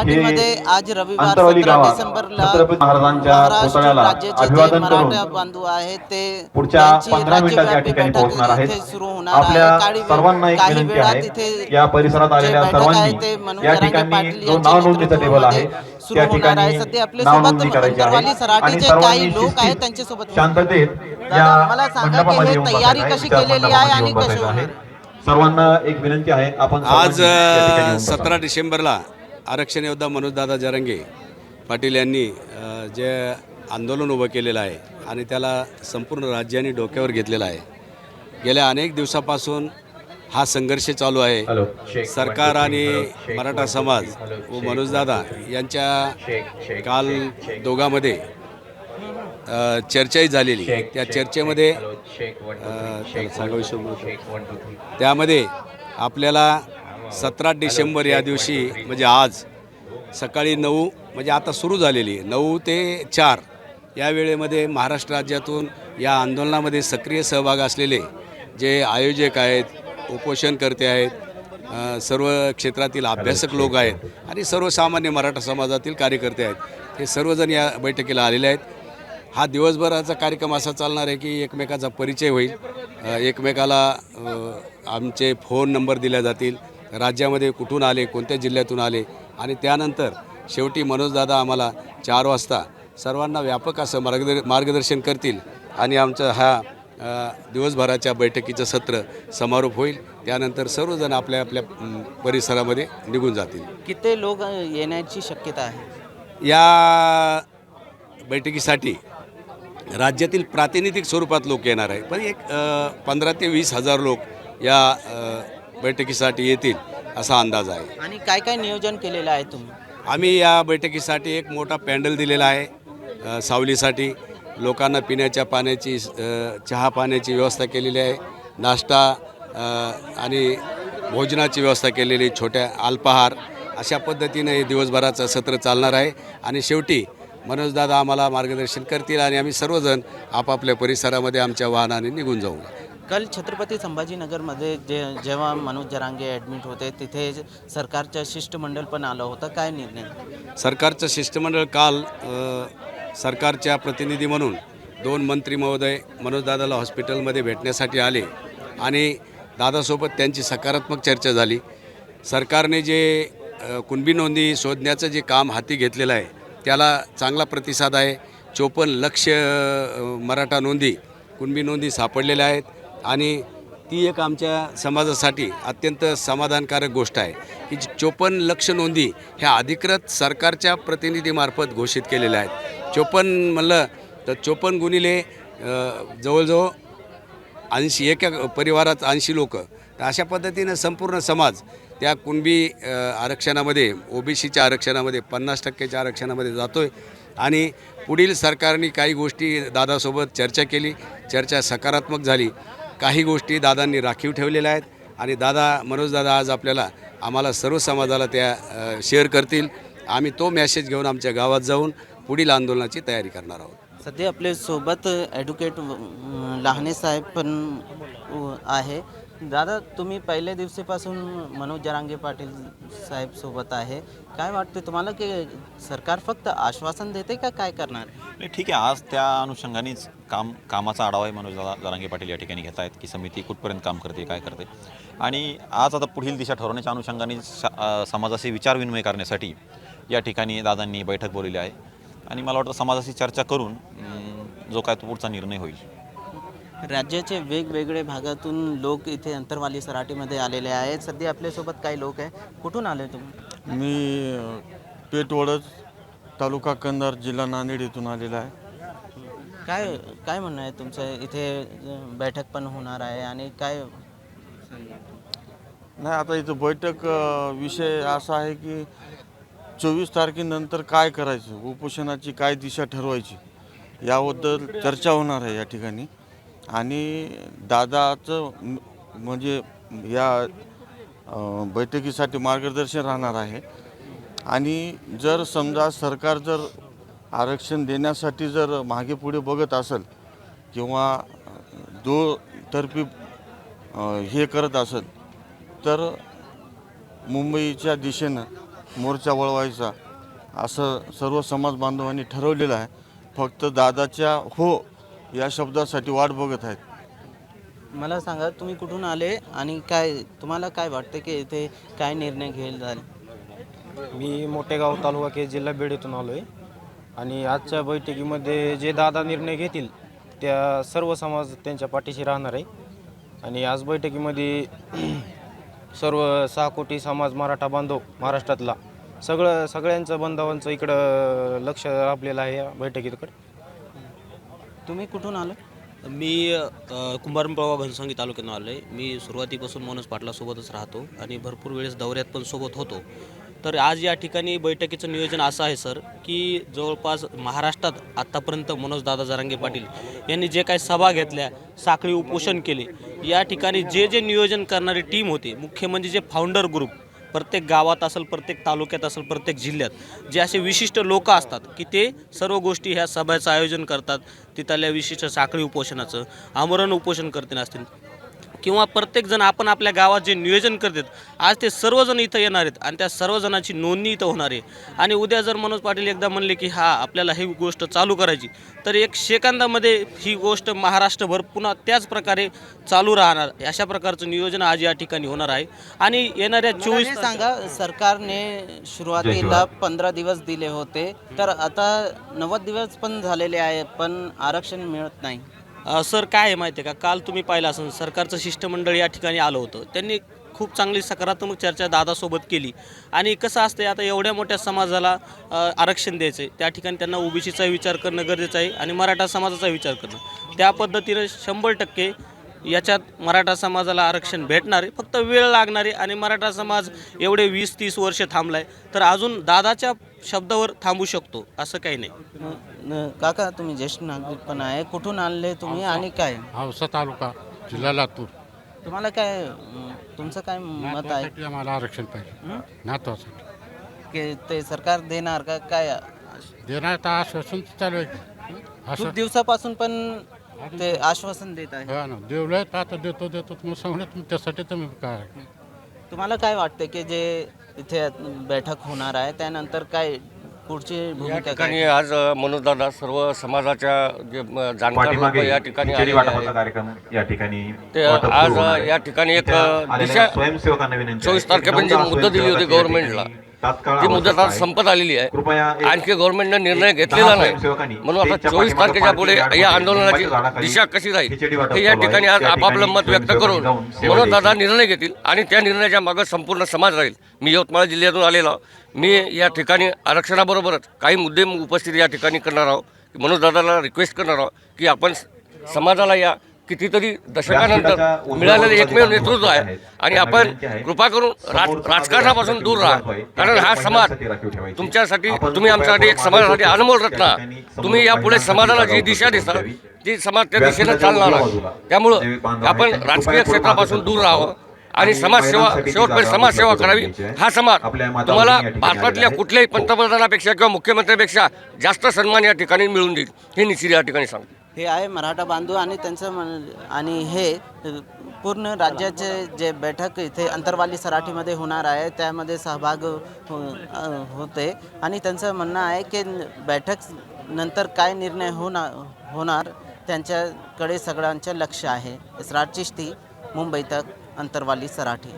मराठीमध्ये आज रविवार सतरा गावात डिसेंबरला छत्रपती महाराजांच्या महाराष्ट्र पुतळ्याला राज्याचे जे अभिवादन मराठा करून बांधव आहेत ते पुढच्या पंधरा मिनिटात या ठिकाणी पोहोचणार आहेत आपल्या सर्वांना एक विनंती आहे या परिसरात आलेल्या सर्वांनी या ठिकाणी जो नाव नोंदणीचा टेबल आहे त्या ठिकाणी नाव नोंदणी करायची आहे आणि काही सर्वांनी लोक आहेत शिस्तीत, त्यांच्यासोबत शांततेत या मला सांगा की मंडपामध्ये येऊन तयारी बसायचं आहे. कशी त्या केलेली आहे आणि मंडपामध्ये कशी येऊन बसायचं होणार आहे. सर्वांना एक विनंती आहे आपण आज. सतरा डिसेंबरला आरक्षण योद्धा मनोजदादा जरंगे पाटील यांनी जे आंदोलन उभं केलेलं आहे आणि त्याला संपूर्ण राज्याने डोक्यावर घेतलेलं आहे. गेल्या अनेक दिवसापासून हा संघर्ष चालू आहे. सरकार आणि मराठा समाज व मनोजदादा यांच्या काल दोघांमध्ये चर्चाही झालेली. त्या चर्चेमध्ये. त्यामध्ये आपल्याला सतरा डिसेंबर या दिवशी म्हणजे आज सकाळी नऊ म्हणजे आता सुरू झालेली आहे. नऊ ते चार या वेळेमध्ये महाराष्ट्र राज्यातून या आंदोलनामध्ये सक्रिय सहभाग असलेले जे आयोजक आहेत उपोषणकर्ते आहेत सर्व क्षेत्रातील अभ्यासक लोक आहेत आणि सर्वसामान्य मराठा समाजातील कार्यकर्ते आहेत हे सर्वजण या बैठकीला आलेले आहेत. हा दिवसभराचा कार्यक्रम असा चालणार आहे की एकमेकाचा परिचय होईल. एकमेकाला आमचे फोन नंबर दिल्या जातील. राज्यामध्ये कुठून आले कोणत्या जिल्ह्यातून आले आणि त्यानंतर शेवटी मनोजदादा आम्हाला चार वाजता सर्वांना व्यापक असं मार्गदर मार्गदर्शन करतील आणि आमचा हा दिवसभराच्या बैठकीचं सत्र समारोप होईल. त्यानंतर सर्वजण आपल्या आपल्या परिसरामध्ये निघून जातील. किती लोक येण्याची शक्यता आहे? या बैठकीसाठी राज्यातील प्रातिनिधिक स्वरूपात लोक येणार आहे पण एक पंधरा ते वीस हजार लोक या बैठकीसाठी येतील असा अंदाज आहे. आणि काय काय नियोजन केलेलं आहे तुम्ही? आम्ही या बैठकीसाठी एक मोठा पॅन्डल दिलेला आहे अ, सावलीसाठी. लोकांना पिण्याच्या पाण्याची अ, चहा पाण्याची व्यवस्था केलेली आहे नाश्ता अ, आणि भोजनाची व्यवस्था केलेली आहे, छोट्या अल्पाहार. अशा पद्धतीने हे दिवसभराचं सत्र चालणार आहे. आणि शेवटी मनोजदादा आम्हाला मार्गदर्शन करतील आणि आम्ही सर्वजण आपापल्या परिसरामध्ये आमच्या वाहनाने निघून जाऊ. काल छत्रपती संभाजीनगरमध्ये जे जेव्हा मनोज जरांगे ॲडमिट होते तिथे सरकारचं शिष्टमंडळ पण आलं होतं. काय निर्णय? सरकारचं शिष्टमंडळ काल अ, सरकारच्या प्रतिनिधी म्हणून दोन मंत्री महोदय मनोजदादाला हॉस्पिटलमध्ये भेटण्यासाठी आले आणि दादासोबत त्यांची सकारात्मक चर्चा झाली. सरकारने जे अ, कुणबी नोंदी शोधण्याचं जे काम हाती घेतलेलं आहे त्याला चांगला प्रतिसाद आहे. चोपन्न लक्ष अ, मराठा नोंदी कुणबी नोंदी सापडलेल्या आहेत. आणि ती एक आमच्या समाजासाठी अत्यंत समाधानकारक गोष्ट आहे की चोपन्न लक्ष नोंदी ह्या अधिकृत सरकारच्या प्रतिनिधीमार्फत घोषित केलेल्या आहेत. चोपन्न म्हणलं तर चोपन्न गुणिले जवळजवळ ऐंशी एका परिवारात ऐंशी लोक. तर अशा पद्धतीनं संपूर्ण समाज त्या कुणबी अ, आरक्षणामध्ये ओबीसीच्या आरक्षणामध्ये पन्नास टक्क्याच्या आरक्षणामध्ये जातो आहे आणि पुढील सरकारने काही गोष्टी दादासोबत चर्चा केली. चर्चा सकारात्मक झाली. काही गोष्टी दादांनी राखीव ठेवलेल्या आहेत आणि दादा मनोजदादा आज आपल्याला आम्हाला सर्व समाजाला त्या शेअर करतील. आम्ही तो मॅसेज घेऊन आमच्या गावात जाऊन पुढील आंदोलनाची तयारी करणार आहोत. सध्या आपल्यासोबत ॲडव्होकेट लहाने साहेब पण आहे. दादा तुम्ही पहिल्या दिवशीपासून मनोज जरांगे पाटील साहेब सोबत आहे. काय वाटते तुम्हाला की सरकार फक्त आश्वासन देते का काय करणार? नाही ठीक आहे. आज त्या अनुषंगानेच काम कामाचा आढावाही मनोज दादा जरांगे पाटील या ठिकाणी घेत आहेत की समिती कुठपर्यंत काम करते काय करते. आणि आज आता पुढील दिशा ठरवण्याच्या अनुषंगाने सा- अ, समाजाशी विचारविनिमय करण्यासाठी या ठिकाणी दादांनी बैठक बोलवली आहे. आणि मला वाटतं समाजाशी चर्चा करून जो काय तो पुढचा निर्णय होईल. राज्याचे वेगवेगळे भागातून लोक इथे अंतरवाली सराटीमध्ये आलेले आहेत. सध्या आपल्यासोबत काही लोक आहे कुठून आले तुम्ही? मी अ, पेटवडच तालुका कंधार जिल्हा नांदेड येथून आलेला आहे. काय काय म्हणणं आहे तुमचं? इथे अ, बैठक पण होणार आहे आणि काय? नाही आता इथं बैठक अ, विषय असा आहे की चोवीस तारखेनंतर काय करायचं? उपोषणाची काय दिशा ठरवायची? याबद्दल चर्चा होणार आहे या ठिकाणी. आणि दादाचं म्हणजे या बैठकीसाठी मार्गदर्शन राहणार आहे. आणि जर समजा सरकार जर आरक्षण देण्यासाठी जर मागे पुढे बघत असेल किंवा दो तर्फी हे करत असेल तर मुंबईच्या दिशेनं मोर्चा वळवायचा असं सर्व समाज बांधवांनी ठरवलेलं आहे. फक्त दादाच्या हो या शब्दासाठी वाट बघत आहेत. मला सांगा तुम्ही कुठून आले आणि काय तुम्हाला काय वाटतं की इथे काय निर्णय घेईल झाले? मी मोठेगाव तालुका केस जिल्हा बीड येथून आलो आहे आणि आजच्या बैठकीमध्ये जे दादा निर्णय घेतील त्या सर्व समाज त्यांच्या पाठीशी राहणार आहे. आणि आज बैठकीमध्ये सर्व सहा कोटी समाज मराठा बांधव महाराष्ट्रातला सगळं सगळ्यांचं बांधवांचं इकडं लक्ष राबलेलं आहे या बैठकीकडे. तुम्ही कुठून आलं मी अ, घनसांगी घनसंगी तालुक्यातून आलो आहे मी सुरुवातीपासून मनोज पाटलासोबतच राहतो आणि भरपूर वेळेस दौऱ्यात पण सोबत होतो. तर आज या ठिकाणी बैठकीचं नियोजन असं आहे सर की जवळपास महाराष्ट्रात आत्तापर्यंत मनोजदादा जरांगे पाटील यांनी जे काही सभा घेतल्या साखळी उपोषण केले या ठिकाणी जे जे नियोजन करणारी टीम होती मुख्य म्हणजे जे फाउंडर ग्रुप प्रत्येक गावात असेल प्रत्येक तालुक्यात असेल प्रत्येक जिल्ह्यात जे असे विशिष्ट लोक असतात की ते सर्व गोष्टी ह्या सभेचं आयोजन करतात. तिथल्या विशिष्ट साखळी उपोषणाचं आमरण उपोषण करते असतील. किंवा प्रत्येकजण आपण आपल्या गावात जे नियोजन करतात आज ते सर्वजण इथं येणार आहेत आणि त्या सर्वजणांची नोंदणी इथं होणार आहे. आणि उद्या जर मनोज पाटील एकदा म्हणले की हा आपल्याला ही गोष्ट चालू करायची तर एक सेकंदामध्ये ही गोष्ट महाराष्ट्रभर पुन्हा त्याच प्रकारे चालू राहणार. अशा प्रकारचं नियोजन आज या ठिकाणी होणार आहे. आणि येणाऱ्या चोवीस सांगा सरकारने सुरुवातीला पंधरा दिवस दिले होते तर आता नव्वद दिवस पण झालेले आहेत पण आरक्षण मिळत नाही. अ, सर काय आहे माहिती आहे का? काल तुम्ही पाहिलं असेल सरकारचं शिष्टमंडळ या ठिकाणी आलं होतं. त्यांनी खूप चांगली सकारात्मक चर्चा दादासोबत केली. आणि कसं असते आता एवढ्या मोठ्या समाजाला अ, आरक्षण द्यायचं आहे त्या ठिकाणी त्यांना ओबीसीचा विचार करणं गरजेचं आहे आणि मराठा समाजाचा विचार करणं. त्या पद्धतीनं शंभर टक्के याच्यात मराठा समाजाला आरक्षण भेटणार आहे. फक्त वेळ लागणार आहे आणि मराठा समाज एवढे वीस तीस वर्ष थांबलाय तर अजून दादाच्या शब्दावर थांबू शकतो असं काही नाही. न- काका तुम्ही ज्येष्ठ नागरिक पण आहे. कुठून आणले तुम्ही आणि काय? औसा तालुका जिल्हा लातूर. तुम्हाला काय अं, तुमचं काय मत आहे? नातवासाठी आम्हाला आरक्षण पाहिजे. नातवासाठी. की ते सरकार देणार का? काय? देणार तर आश्वासन चालू आहे. खूप असं दिवसापासून पण ते आश्वासन देत आहे. हा ना. देवलंय तर आता देतो देतो. मग सांगण्यात मग त्यासाठी तुम्ही काय तुम्हाला काय वाटतं की जे इथे बैठक होणार आहे त्यानंतर काय पुढची या भूमिका ठिकाणी आज अ, मनोजदादा सर्व समाजाच्या जे म, जाणकार लोक पाठीमागे या ठिकाणी खिचडी आलेले वाटपाचा आहेत. कार्यक्रम या ठिकाणी ते वाटप आज सुरू होणार आहे. या ठिकाणी एक, इथे अ, आलेल्या दिशा- स्वयंसेवकांना विनंती चोवीस. तारखेपर्यंत जी नऊ मुदत दिली होती गव्हर्नमेंटला ती मुदत आहे. संपत आलेली आहे आणखी गव्हर्नमेंटने निर्णय घेतलेला नाही म्हणून आता चोवीस तारखेच्या पुढे या आंदोलनाची दिशा कशी राहील हे या. ठिकाणी आज आपापलं मत व्यक्त करून मनोजदादा द्यायची. निर्णय घेतील आणि त्या निर्णयाच्या मागं संपूर्ण समाज राहील मी यवतमाळ जिल्ह्यातून आलेलो मी या ठिकाणी आरक्षणाबरोबरच काही मुद्दे उपस्थित या ठिकाणी करणार आहोत मनोजदादाला रिक्वेस्ट करणार आहोत की आपण समाजाला या कितीतरी दशकानंतर मिळालेलं एकमेव नेतृत्व आहे. आणि आपण कृपा करून राज राजकारणापासून दूर राहा. कारण हा समाज तुमच्यासाठी तुम्ही आमच्यासाठी एक समाजासाठी अनमोल रत्न. तुम्ही यापुढे समाजाला जी दिशा दिसता ती समाज त्या दिशेनं चालणार आहे. त्यामुळं आपण राजकीय क्षेत्रापासून दूर राहावं. आणि समाजसेवा शेवटपर्यंत समाजसेवा करावी. हा समाज तुम्हाला भारतातल्या कुठल्याही पंतप्रधानापेक्षा किंवा मुख्यमंत्र्यापेक्षा जास्त सन्मान या ठिकाणी मिळून देईल हे निश्चित या ठिकाणी सांगतो. हे आहे मराठा बांधव आणि त्यांचं मन- आणि हे पूर्ण राज्याचे जे बैठक इथे अंतरवाली सराठीमध्ये होणार आहे त्यामध्ये सहभाग हो- होते. आणि त्यांचं म्हणणं आहे की बैठक नंतर काय निर्णय होणार होणार त्यांच्याकडे सगळ्यांचं लक्ष आहे. चिश्ती मुंबई तक. अंतरवाली सराठी.